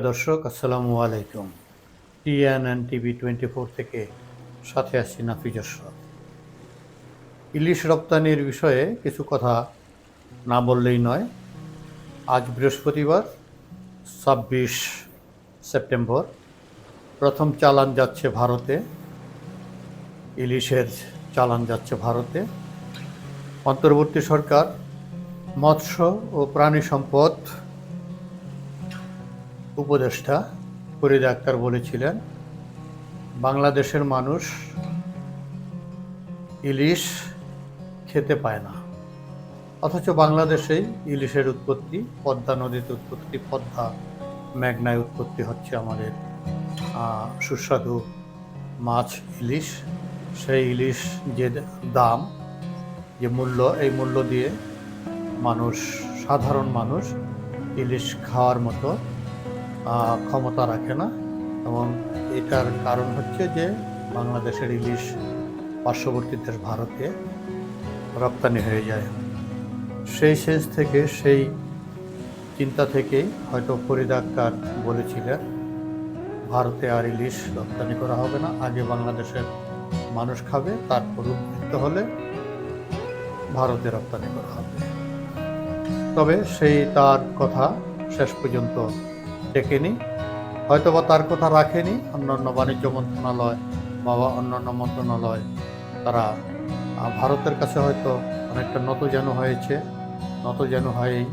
দর্শক, আসসালামু আলাইকুম। টিএনএন টিভি টোয়েন্টি ফোর থেকে সাথে আছি নাফিজ আশরাফ ইলিশ রপ্তানির বিষয়ে কিছু কথা না বললেই নয়। আজ বৃহস্পতিবার, ছাব্বিশ সেপ্টেম্বর। প্রথম চালান যাচ্ছে ভারতে। ইলিশের চালান যাচ্ছে ভারতে। অন্তর্বর্তী সরকার মৎস্য ও প্রাণী সম্পদ উপদেষ্টা, ফরিদ আক্তার বলেছিলেন, বাংলাদেশের মানুষ ইলিশ খেতে পায় না। অথচ বাংলাদেশেই ইলিশের উৎপত্তি, পদ্মা নদীতে উৎপত্তি, পদ্মা মেঘনায় উৎপত্তি হচ্ছে আমাদের সুস্বাদু মাছ ইলিশ। সেই ইলিশ যে দাম, যে মূল্য, এই মূল্য দিয়ে মানুষ, সাধারণ মানুষ ইলিশ খাওয়ার মতো ক্ষমতা রাখে না। এবং এটার কারণ হচ্ছে যে বাংলাদেশের ইলিশ পার্শ্ববর্তী দেশ ভারতে রপ্তানি হয়ে যায়। সেই সেন্স থেকে সেই চিন্তা থেকেই হয়তো ফরিদ আক্তার বলেছিলেন, ভারতে আর ইলিশ রপ্তানি করা হবে না, আগে বাংলাদেশের মানুষ খাবে, তারপর উপযুক্ত হলে ভারতে রপ্তানি করা হবে। তবে সেই তার কথা শেষ পর্যন্ত টেকেনি হয়তোবা তার কথা রাখেনি। অন্যান্য বাণিজ্য মন্ত্রণালয় বা অন্যান্য মন্ত্রণালয় তারা ভারতের কাছে হয়তো অনেকটা নত যেন হয়েছে, নত যেন হয়েই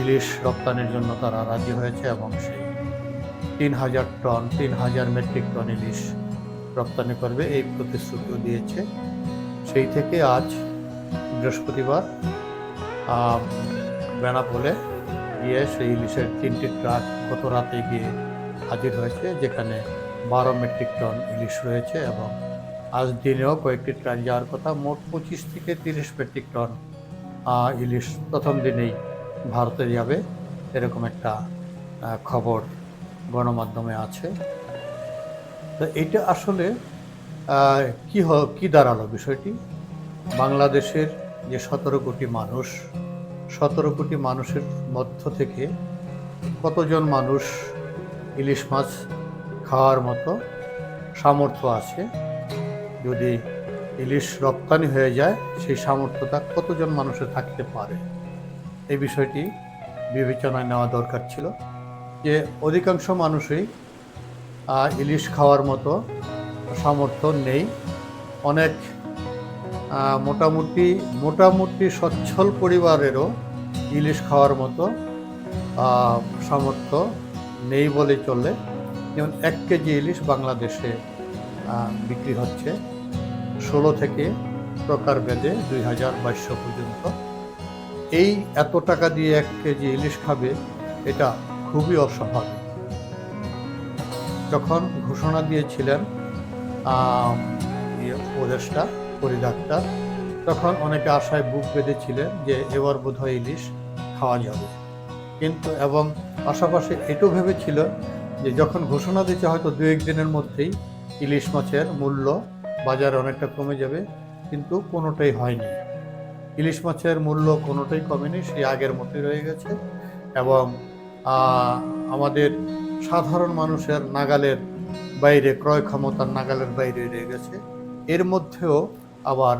ইলিশ রপ্তানির জন্য তারা রাজি হয়েছে এবং সেই তিন হাজার টন, তিন হাজার মেট্রিক টন ইলিশ রপ্তানি করবে, এই প্রতিশ্রুতিও দিয়েছে। সেই থেকে আজ বৃহস্পতিবার বেনাপোলে গিয়ে সেই ইলিশের তিনটি ট্রাক গত রাতে গিয়ে হাজির হয়েছে, যেখানে বারো মেট্রিক টন ইলিশ রয়েছে এবং আজ দিনেও কয়েকটি ট্রাক যাওয়ার কথা, মোট পঁচিশ থেকে তিরিশ মেট্রিক টন ইলিশ প্রথম দিনেই ভারতে যাবে, এরকম একটা খবর গণমাধ্যমে আছে। তো এটা আসলে কি হ, কী দাঁড়াল বিষয়টি? বাংলাদেশের যে সতেরো কোটি মানুষ, সতেরো কোটি মানুষের মধ্য থেকে কতজন মানুষ ইলিশ মাছ খাওয়ার মতো সামর্থ্য আছে? যদি ইলিশ রপ্তানি হয়ে যায়, সেই সামর্থ্যটা কতজন মানুষের থাকতে পারে? এই বিষয়টি বিবেচনায় নেওয়া দরকার ছিল যে অধিকাংশ মানুষই ইলিশ খাওয়ার মতো সামর্থ্য নেই। অনেক মোটামুটি মোটামুটি সচ্ছল পরিবারেরও ইলিশ খাওয়ার মতো সামর্থ্য নেই বলে চলে। যেমন এক কেজি ইলিশ বাংলাদেশে বিক্রি হচ্ছে ষোলো থেকে প্রকার বেদে দুই হাজার বাইশশো পর্যন্ত। এই এত টাকা দিয়ে এক কেজি ইলিশ খাবে, এটা খুবই অস্বাভাবিক। যখন ঘোষণা দিয়েছিলেন ইয়ে উপদেষ্টা পরিডাক্তার তখন অনেকে আশায় বুক বেঁধেছিলেন যে এবার বোধহয় ইলিশ খাওয়া যাবে। কিন্তু এবং পাশাপাশি এটাও ভেবেছিল যে যখন ঘোষণা দিচ্ছে হয়তো দু একদিনের মধ্যেই ইলিশ মাছের মূল্য বাজারে অনেকটা কমে যাবে, কিন্তু কোনোটাই হয়নি। ইলিশ মাছের মূল্য কোনোটাই কমেনি সেই আগের মতোই রয়ে গেছে এবং আমাদের সাধারণ মানুষের নাগালের বাইরে, ক্রয় ক্ষমতার নাগালের বাইরে রয়ে গেছে। এর মধ্যেও আবার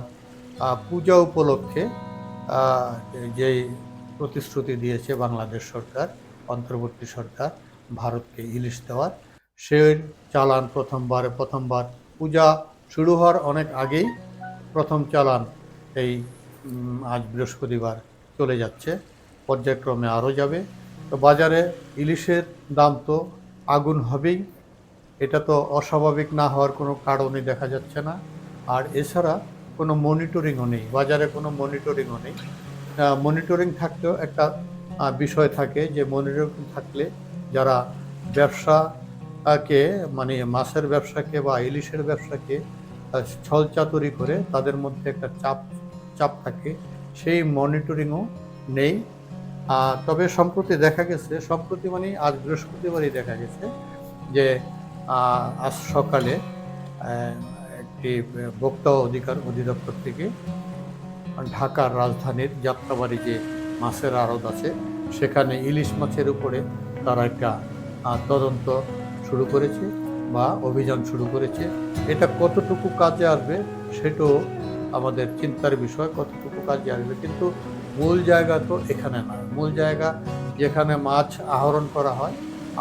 পূজা উপলক্ষে যেই প্রতিশ্রুতি দিয়েছে বাংলাদেশ সরকার, অন্তর্বর্তী সরকার, ভারতকে ইলিশ দেওয়ার। সেই চালান প্রথমবার প্রথমবার পূজা শুরু হওয়ার অনেক আগেই প্রথম চালান এই আজ বৃহস্পতিবার চলে যাচ্ছে, পর্যায়ক্রমে আরও যাবে। তো বাজারে ইলিশের দাম তো আগুন হবেই, এটা তো অস্বাভাবিক না হওয়ার কোনো কারণই দেখা যাচ্ছে না। আর এছাড়া কোনো মনিটরিংও নেই, বাজারে কোনো মনিটরিংও নেই। মনিটরিং থাকতেও একটা বিষয় থাকে যে মনিটরিং থাকলে যারা ব্যবসাকে মানে মাছের ব্যবসাকে বা ইলিশের ব্যবসাকে ছলচাতুরি করে তাদের মধ্যে একটা চাপ চাপ থাকে, সেই মনিটরিংও নেই। তবে সম্প্রতি দেখা গেছে, সম্প্রতি মানে আজ বৃহস্পতিবারই দেখা গেছে যে আজ সকালে একটি ভোক্তা অধিকার অধিদপ্তর থেকে ঢাকার রাজধানীর যাত্রাবাড়ি যে মাছের আড়ত আছে, সেখানে ইলিশ মাছের উপরে তারা একটা তদন্ত শুরু করেছে বা অভিযান শুরু করেছে। এটা কতটুকু কাজে আসবে সেটাও আমাদের চিন্তার বিষয়, কতটুকু কাজে আসবে। কিন্তু মূল জায়গা তো এখানে নয় মূল জায়গা যেখানে মাছ আহরণ করা হয়,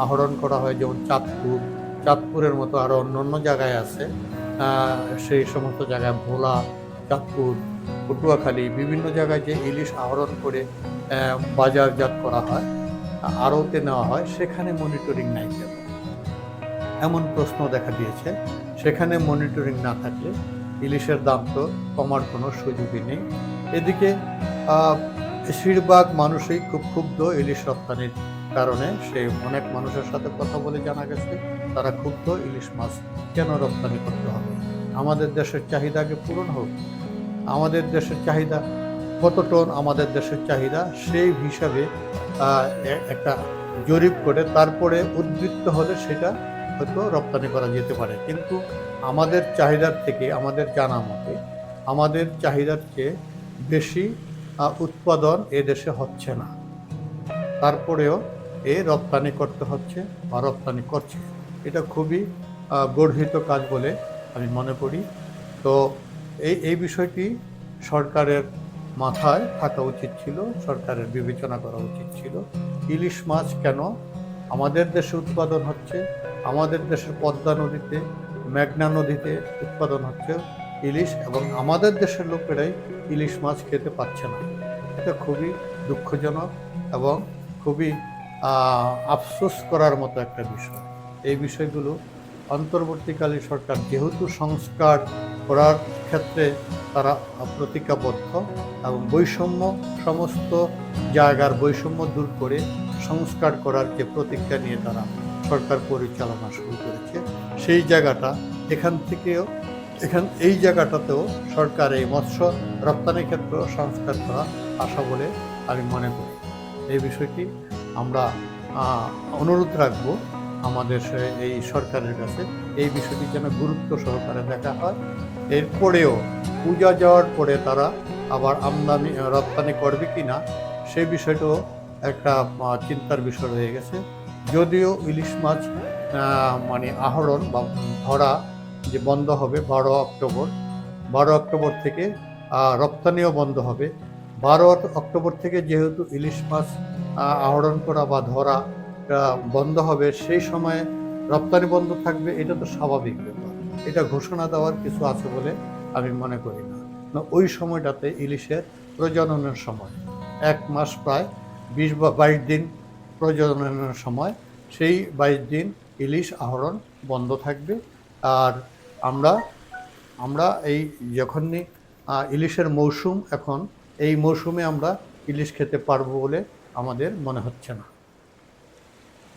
আহরণ করা হয় যেমন চাঁদপুর, চাঁদপুরের মতো আরও অন্য অন্য জায়গায় আছে। সেই সমস্ত জায়গায় ভোলা, চাঁদপুর পটুয়াখালী বিভিন্ন জায়গায় যে ইলিশ আহরণ করে বাজারজাত করা হয়, আড়তে নেওয়া হয়, সেখানে মনিটরিং নাই কেন? এমন প্রশ্ন দেখা দিয়েছে। সেখানে মনিটরিং না থাকলে ইলিশের দাম তো কমার কোনো সুযোগই নেই। এদিকে বেশিরভাগ মানুষই খুব ক্ষুব্ধ ইলিশ রপ্তানির কারণে। সে অনেক মানুষের সাথে কথা বলে জানা গেছে, তারা ক্ষুব্ধ ইলিশ মাছ কেন রপ্তানি করতে হবে? আমাদের দেশের চাহিদাকে পূরণ হোক। আমাদের দেশের চাহিদা কত টন আমাদের দেশের চাহিদা, সেই হিসাবে একটা জরিপ করে তারপরে উদ্বৃত্ত হলে সেটা হয়তো রপ্তানি করা যেতে পারে। কিন্তু আমাদের চাহিদার থেকে, আমাদের জানা মতে, আমাদের চাহিদার চেয়ে বেশি উৎপাদন এ দেশে হচ্ছে না। তারপরেও এ রপ্তানি করতে হচ্ছে বা রপ্তানি করছে। এটা খুবই গর্হিত কাজ বলে আমি মনে করি। তো এই এই বিষয়টি সরকারের মাথায় থাকা উচিত ছিল, সরকারের বিবেচনা করা উচিত ছিল। ইলিশ মাছ কেন আমাদের দেশে উৎপাদন হচ্ছে? আমাদের দেশের পদ্মা নদীতে, মেঘনা নদীতে উৎপাদন হচ্ছে ইলিশ এবং আমাদের দেশের লোকেরাই ইলিশ মাছ খেতে পাচ্ছে না। এটা খুবই দুঃখজনক এবং খুবই আফসোস করার মতো একটা বিষয়। এই বিষয়গুলো অন্তর্বর্তীকালীন সরকার যেহেতু সংস্কার করার ক্ষেত্রে তারা প্রতিজ্ঞাবদ্ধ এবং বৈষম্য সমস্ত জায়গার বৈষম্য দূর করে সংস্কার করার যে প্রতিজ্ঞা নিয়ে তারা সরকার পরিচালনা শুরু করেছে, সেই জায়গাটা এখান থেকেও, এখান, এই জায়গাটাতেও সরকার এই মৎস্য রপ্তানি ক্ষেত্র সংস্কার করা আশা বলে আমি মনে করি। এই বিষয়টি আমরা অনুরোধ রাখব আমাদের এই সরকারের কাছে এই বিষয়টি যেন গুরুত্ব সহকারে দেখা হয়। এরপরেও পূজা যাওয়ার পরে তারা আবার আমদানি রপ্তানি করবে কি না সেই বিষয়টাও একটা চিন্তার বিষয় রয়ে গেছে। যদিও ইলিশ মাছ মানে আহরণ বা ধরা যে বন্ধ হবে বারো অক্টোবর বারো অক্টোবর থেকে রপ্তানিও বন্ধ হবে। বারো অক্টোবর থেকে যেহেতু ইলিশ মাছ আহরণ করা বা ধরা বন্ধ হবে, সেই সময়ে রপ্তানি বন্ধ থাকবে, এটা তো স্বাভাবিক ব্যাপার। এটা ঘোষণা দেওয়ার কিছু আছে বলে আমি মনে করি না। ওই সময়টাতে ইলিশের প্রজননের সময়, এক মাস প্রায় বিশ বা বাইশ দিন প্রজননের সময়, সেই বাইশ দিন ইলিশ আহরণ বন্ধ থাকবে। আর আমরা আমরা এই যখনই ইলিশের মৌসুম এখন, এই মৌসুমে আমরা ইলিশ খেতে পারব বলে আমাদের মনে হচ্ছে না।